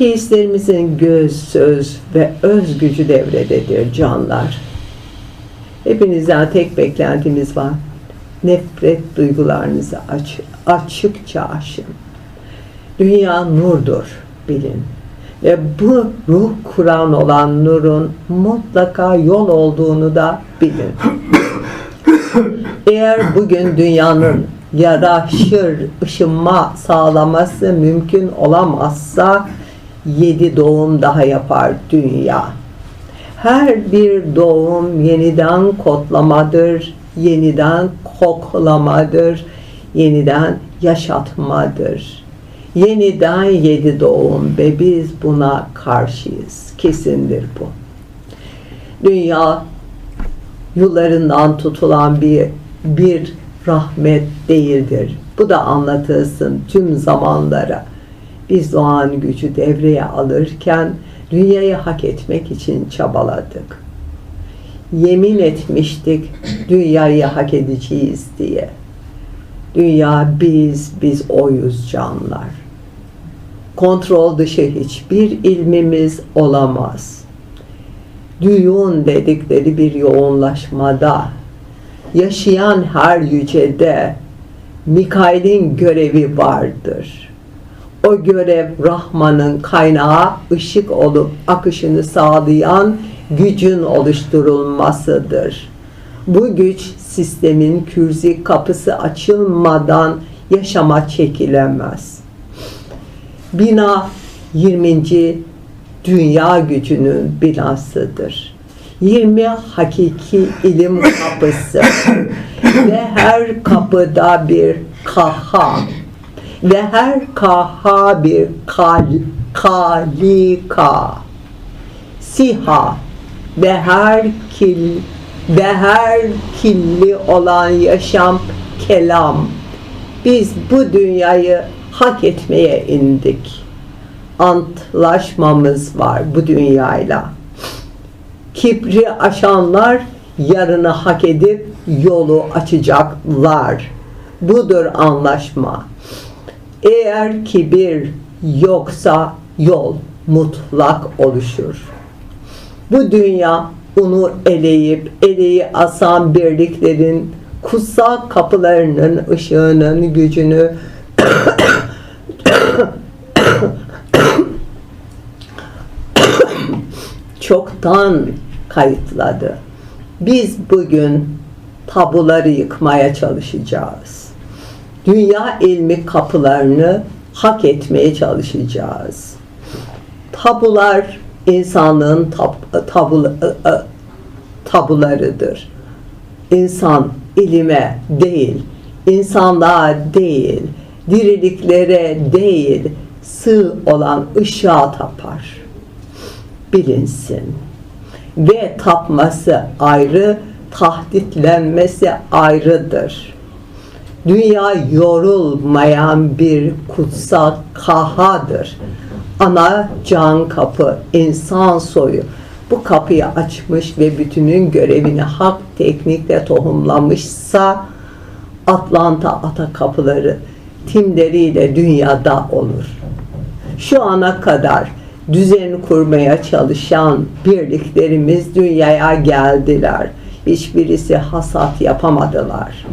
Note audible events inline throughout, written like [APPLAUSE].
ki hislerimizin göz, söz ve öz gücü devrededir canlar. Hepinizden tek beklentimiz var. Nefret duygularınızı aç, açıkça aşın. Dünya nurdur bilin. Ve bu ruh Kur'an olan nurun mutlaka yol olduğunu da bilin. Eğer bugün dünyanın yaraşır ışınma sağlaması mümkün olamazsa yedi doğum daha yapar dünya. Her bir doğum yeniden kodlamadır, yeniden koklamadır, yeniden yaşatmadır. Yeniden yedi doğum ve biz buna karşıyız. Kesindir bu. Dünya yıllarından tutulan bir bir rahmet değildir. Bu da anlatılsın tüm zamanlara. Biz doğan gücü devreye alırken dünyayı hak etmek için çabaladık. Yemin etmiştik dünyayı hak edeceğiz diye. Dünya biz, biz oyuz canlar. Kontrol dışı hiçbir ilmimiz olamaz. Düğün dedikleri bir yoğunlaşmada, yaşayan her yücede Mikail'in görevi vardır. O görev Rahman'ın kaynağı ışık olup akışını sağlayan gücün oluşturulmasıdır. Bu güç sistemin kürzi kapısı açılmadan yaşama çekilemez. Bina 20. dünya gücünün binasıdır. 20 hakiki ilim kapısı [COUGHS] ve her kapıda bir kaha ve her kaha bir kal, kalika siha ve her kil ve her kirli olan yaşam kelam. Biz bu dünyayı hak etmeye indik. Antlaşmamız var bu dünyayla. Kibri aşanlar yarını hak edip yolu açacaklar. Budur anlaşma. Eğer kibir yoksa yol mutlak oluşur. Bu dünya unu eleyip eleyi asan birliklerin kutsal kapılarının ışığının gücünü [COUGHS] çoktan kayıtladı. Biz bugün tabuları yıkmaya çalışacağız. Dünya ilmi kapılarını hak etmeye çalışacağız. Tabular insanlığın tab tabul tabularıdır. İnsan ilime değil, insanlığa değil, diriliklere değil, sığ olan ışığa tapar. Bilinsin. Ve tapması ayrı, tahditlenmesi ayrıdır. Dünya yorulmayan bir kutsal kahadır. Ana can kapı, insan soyu bu kapıyı açmış ve bütünün görevini hak teknikle tohumlamışsa Atlanta ata kapıları timleriyle dünyada olur. Şu ana kadar düzen kurmaya çalışan birliklerimiz dünyaya geldiler. Hiçbirisi hasat yapamadılar.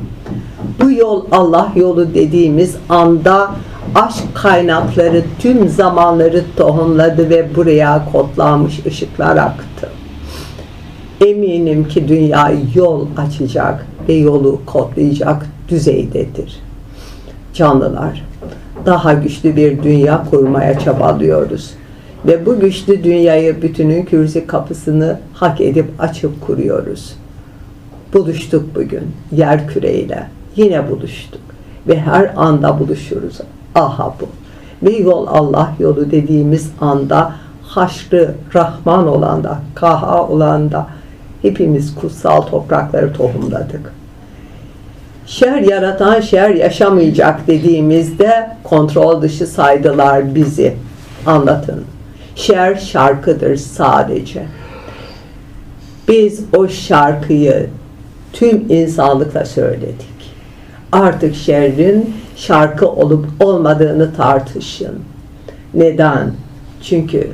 Bu yol Allah yolu dediğimiz anda aşk kaynakları tüm zamanları tohumladı ve buraya kodlanmış ışıklar aktı. Eminim ki dünya yol açacak ve yolu kodlayacak düzeydedir. Canlılar, daha güçlü bir dünya kurmaya çabalıyoruz. Ve bu güçlü dünyayı bütünün kürzi kapısını hak edip açıp kuruyoruz. Buluştuk bugün yer küreyle. Yine buluştuk. Ve her anda buluşuruz. Aha bu. Ve yol Allah yolu dediğimiz anda haşrı Rahman olan da, kaha olan da hepimiz kutsal toprakları tohumladık. Şer yaratan şer yaşamayacak dediğimizde kontrol dışı saydılar bizi. Anlatın. Şer şarkıdır sadece. Biz o şarkıyı tüm insanlıkla söyledik. Artık şerrin şarkı olup olmadığını tartışın. Neden? Çünkü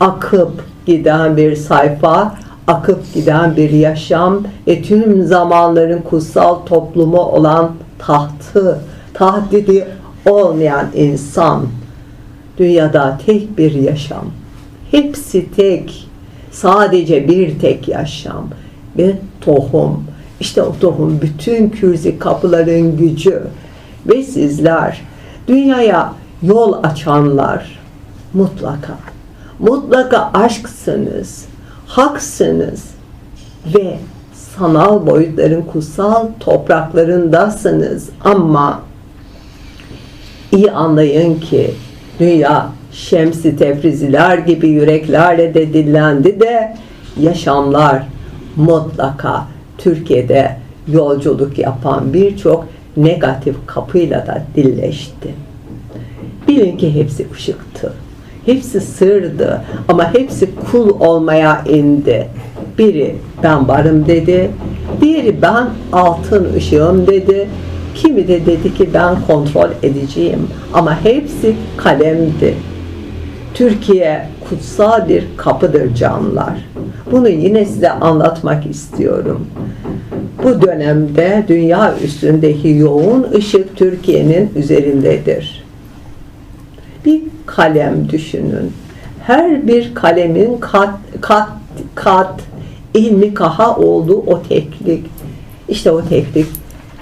akıp giden bir sayfa, akıp giden bir yaşam ve tüm zamanların kutsal toplumu olan tahtı, tahdidi olmayan insan. Dünyada tek bir yaşam. Hepsi tek. Sadece bir tek yaşam. Ve tohum. İşte o tohum bütün kürzi kapıların gücü. Ve sizler dünyaya yol açanlar mutlaka mutlaka aşksınız, haksınız ve sanal boyutların kutsal topraklarındasınız ama iyi anlayın ki dünya şemsi tefriziler gibi yüreklerle de dillendi de yaşamlar mutlaka Türkiye'de yolculuk yapan birçok negatif kapıyla da dilleşti. Bilin ki hepsi ışıktı. Hepsi sırdı ama hepsi kul olmaya indi. Biri ben varım dedi. Diğeri ben altın ışığım dedi. Kimi de dedi ki ben kontrol edeceğim. Ama hepsi kalemdi. Türkiye kutsal bir kapıdır canlar. Bunu yine size anlatmak istiyorum. Bu dönemde dünya üstündeki yoğun ışık Türkiye'nin üzerindedir. Bir kalem düşünün. Her bir kalemin kat kat kat ilmi kaha olduğu o teklik. İşte o teklik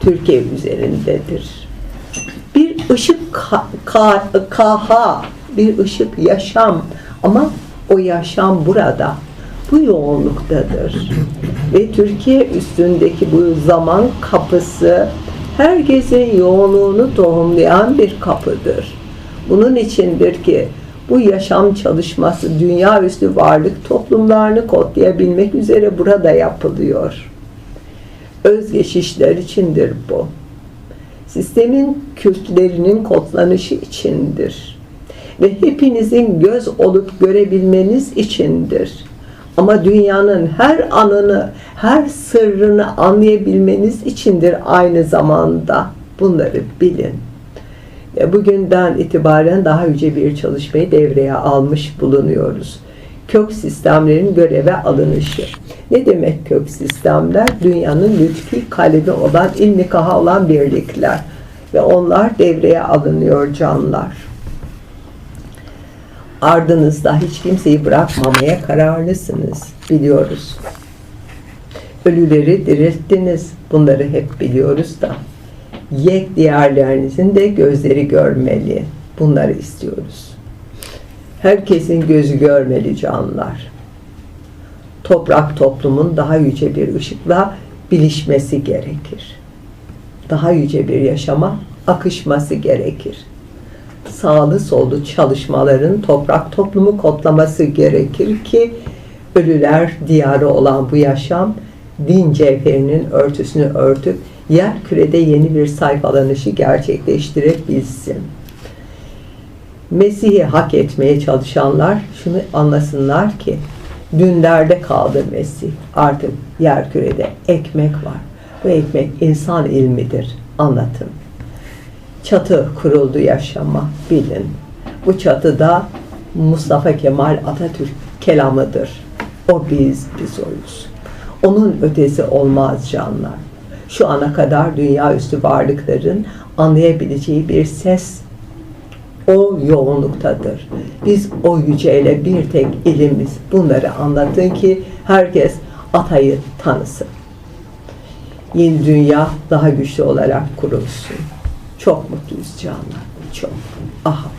Türkiye üzerindedir. Bir ışık ka, ka, kaha, bir ışık yaşam ama o yaşam burada. Bu yoğunluktadır. Ve Türkiye üstündeki bu zaman kapısı herkesin yoğunluğunu tohumlayan bir kapıdır. Bunun içindir ki bu yaşam çalışması dünya üstü varlık toplumlarını kodlayabilmek üzere burada yapılıyor. Özgeçişler içindir bu. Sistemin kültlerinin kodlanışı içindir. Ve hepinizin göz olup görebilmeniz içindir. Ama dünyanın her anını, her sırrını anlayabilmeniz içindir aynı zamanda. Bunları bilin. Bugünden itibaren daha yüce bir çalışmayı devreye almış bulunuyoruz. Kök sistemlerin göreve alınışı. Ne demek kök sistemler? Dünyanın lütfi kalemi olan, ilmi kaha olan birlikler. Ve onlar devreye alınıyor canlar. Ardınızda hiç kimseyi bırakmamaya kararlısınız. Biliyoruz. Ölüleri dirilttiniz. Bunları hep biliyoruz da yek diğerlerinizin de gözleri görmeli. Bunları istiyoruz. Herkesin gözü görmeli canlar. Toprak toplumun daha yüce bir ışıkla bilişmesi gerekir. Daha yüce bir yaşama akışması gerekir. Sağlı sollu çalışmaların toprak toplumu kodlaması gerekir ki ölüler diyarı olan bu yaşam din cevherinin örtüsünü örtüp yer kürede yeni bir sayfalanışı gerçekleştirebilsin. Mesih'i hak etmeye çalışanlar şunu anlasınlar ki dünlerde kaldı Mesih. Artık yer kürede ekmek var. Bu ekmek insan ilmidir. Anlatın. Çatı kuruldu yaşama bilin. Bu çatıda Mustafa Kemal Atatürk kelamıdır. O biz, biz oyuz. Onun ötesi olmaz canlar şu ana kadar dünya üstü varlıkların anlayabileceği bir ses o yoğunluktadır. Biz o yüceyle bir tek ilimiz bunları anlatın ki herkes Atay'ı tanısın. Yeni dünya daha güçlü olarak kurulsun. Çok mutluyuz canlar. Çok. Aha.